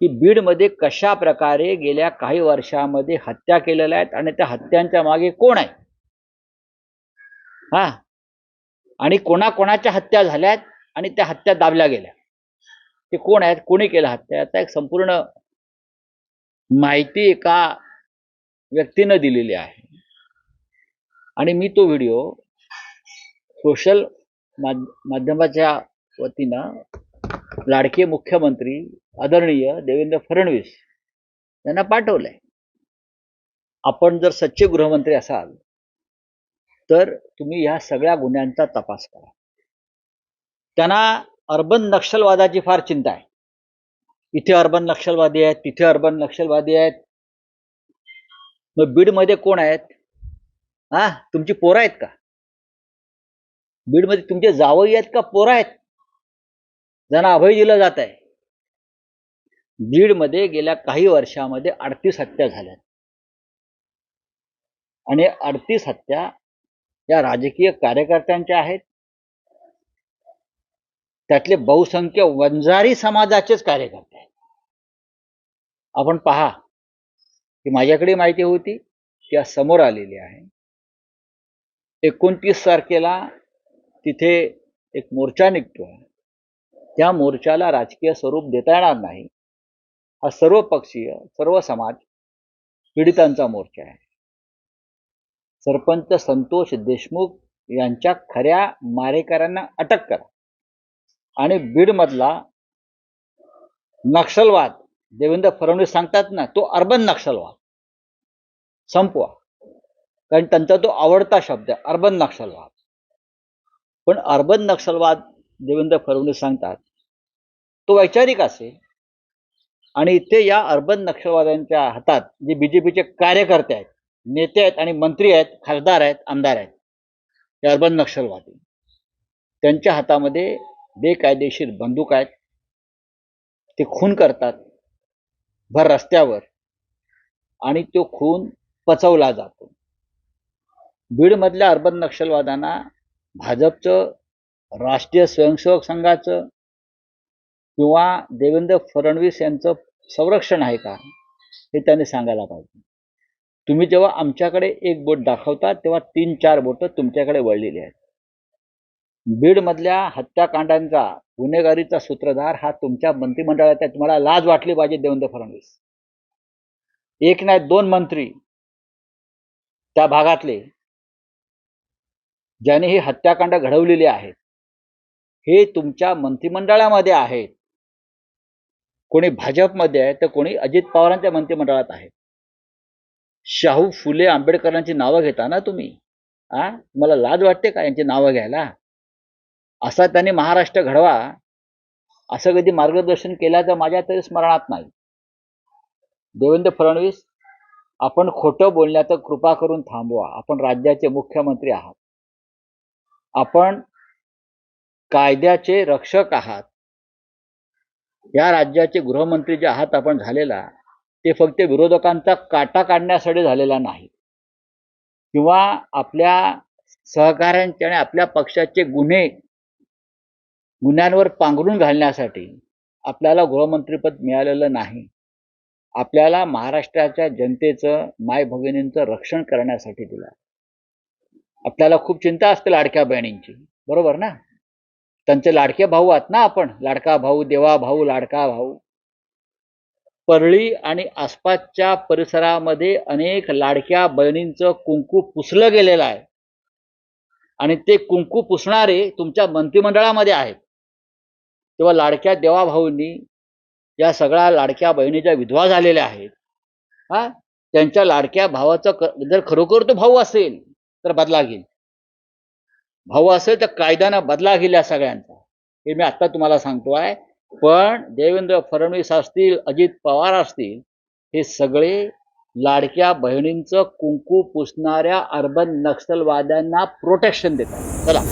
की बीडमध्ये कशा प्रकारे गेल्या काही वर्षामध्ये हत्या केलेल्या आहेत आणि त्या हत्यांच्या मागे कोण आहे? हा. आणि कोणाकोणाच्या हत्या झाल्यात आणि त्या हत्या दाबल्या गेल्या. ते कोण आहेत? कोणी केलं हत्या? याचा एक संपूर्ण माहिती एका व्यक्तीनं दिलेली आहे. आणि मी तो व्हिडिओ सोशल माध्यमाच्या वतीनं लाडके मुख्यमंत्री आदरणीय देवेंद्र फडणवीस यांना पाठवलंय. आपण जर सच्चे गृहमंत्री असाल तर तुम्ही ह्या सगळ्या गुन्ह्यांचा तपास करा. त्यांना अर्बन नक्षलवादाची फार चिंता आहे. इथे अर्बन नक्षलवादी आहेत तिथे अर्बन नक्षलवादी आहेत. मग बीडमध्ये कोण आहेत? हा तुमची पोरं आहेत का? बीडमध्ये तुमचे जावई आहेत का? पोरं आहेत. ज्यांना अभय दिलं जात आहे. बीडमध्ये गेल्या काही वर्षामध्ये अडतीस हत्या झाल्या. आणि अडतीस हत्या या राजकीय कार्यकर्त्यांच्या आहेत. त्यातले बहुसंख्य वंजारी समाजाचेच कार्यकर्ते आहेत. आपण पहा की माझ्याकडे माहिती होती की आज समोर आलेली आहे. एकोणतीस तारखेला तिथे एक मोर्चा निघतो त्या मोर्चाला राजकीय स्वरूप देता येणार नाही. हा सर्व पक्षीय सर्व समाज पीडितांचा मोर्चा आहे. सरपंच संतोष देशमुख यांच्या खऱ्या मारेकऱ्यांना अटक करा. आणि बीडमधला नक्षलवाद देवेंद्र फडणवीस सांगतात ना तो अर्बन नक्षलवाद. संपवा. कारण त्यांचा तो आवडता शब्द आहे अर्बन नक्षलवाद. पण अर्बन नक्षलवाद देवेंद्र फडणवीस सांगतात तो वैचारिक असेल. आणि इथे या अर्बन नक्षलवाद्यांच्या हातात जे बीजेपीचे कार्यकर्ते आहेत नेते आहेत आणि मंत्री आहेत खासदार आहेत आमदार आहेत हे अर्बन नक्षलवादी. त्यांच्या हातामध्ये बेकायदेशीर बंदूक आहेत. ते खून करतात. भर रस्त्यावर. आणि तो खून पचवला जातो. बीडमधल्या अर्बन नक्षलवादांना भाजपचं राष्ट्रीय स्वयंसेवक संघाचं किंवा देवेंद्र फडणवीस यांचं संरक्षण आहे का? हे त्यांनी सांगायला पाहिजे. तुम्ही जेव्हा आमच्याकडे एक बोट दाखवता तेव्हा तीन चार बोटं तुमच्याकडे वळलेली आहेत. बीडमधल्या हत्याकांडांचा गुन्हेगारीचा सूत्रधार हा तुमच्या मंत्रिमंडळात आहे. तुम्हाला लाज वाटली पाहिजे देवेंद्र फडणवीस. एक नाही दोन मंत्री त्या भागातले ज्याने ही हत्याकांड घडवलेली आहेत हे तुमच्या मंत्रिमंडळामध्ये आहेत. कोणी भाजपमध्ये आहे तर कोणी अजित पवारांच्या मंत्रिमंडळात आहे. शाहू फुले आंबेडकरांची नावं घेता ना तुम्ही? आ? मला लाज वाटते का यांची नावं घ्यायला? असा त्यांनी महाराष्ट्र घडवा. असं कधी मार्गदर्शन केल्याचं माझ्या तरी स्मरणात नाही. देवेंद्र फडणवीस आपण खोटं बोलण्याचं कृपा करून थांबवा. आपण राज्याचे मुख्यमंत्री आहात. आपण कायद्याचे रक्षक आहात. या राज्याचे गृहमंत्री जे आहात आपण झालेला ते फक्त विरोधकांचा काटा काढण्यासाठी झालेला नाही. किंवा आपल्या सहकाऱ्यांचे आणि आपल्या पक्षाचे गुन्हे गुन्ह्यांवर पांघरून घालण्यासाठी आपल्याला गृहमंत्रीपद मिळालेलं नाही. आपल्याला महाराष्ट्राच्या जनतेचं माय भगिनींचं रक्षण करण्यासाठी दिलं. आपल्याला खूप चिंता असते लाडक्या बहिणींची. बरोबर ना? त्यांचे लाडके भाऊ आहात ना आपण. लाडका भाऊ देवा भाऊ लाडका भाऊ. परळी आणि आसपासच्या परिसरामध्ये अनेक लाडक्या बहिणींचं कुंकू पुसलं गेलेलं आहे. आणि ते कुंकू पुसणारे तुमच्या मंत्रिमंडळामध्ये आहेत. तेव्हा लाडक्या देवाभाऊंनी या सगळ्या लाडक्या बहिणीच्या विधवा झालेल्या आहेत. हा? त्यांच्या लाडक्या भावाचं क जर खरोखर तो भाऊ असेल तर बदला घेईल. भाऊ असेल तर कायद्यानं बदला गेला सगळ्यांचा. हे मी आत्ता तुम्हाला सांगतो आहे. पण देवेंद्र फडणवीस असतील अजित पवार असतील हे सगळे लाडक्या बहिणींचं कुंकू पुसणाऱ्या अर्बन नक्षलवाद्यांना प्रोटेक्शन देतात. चला.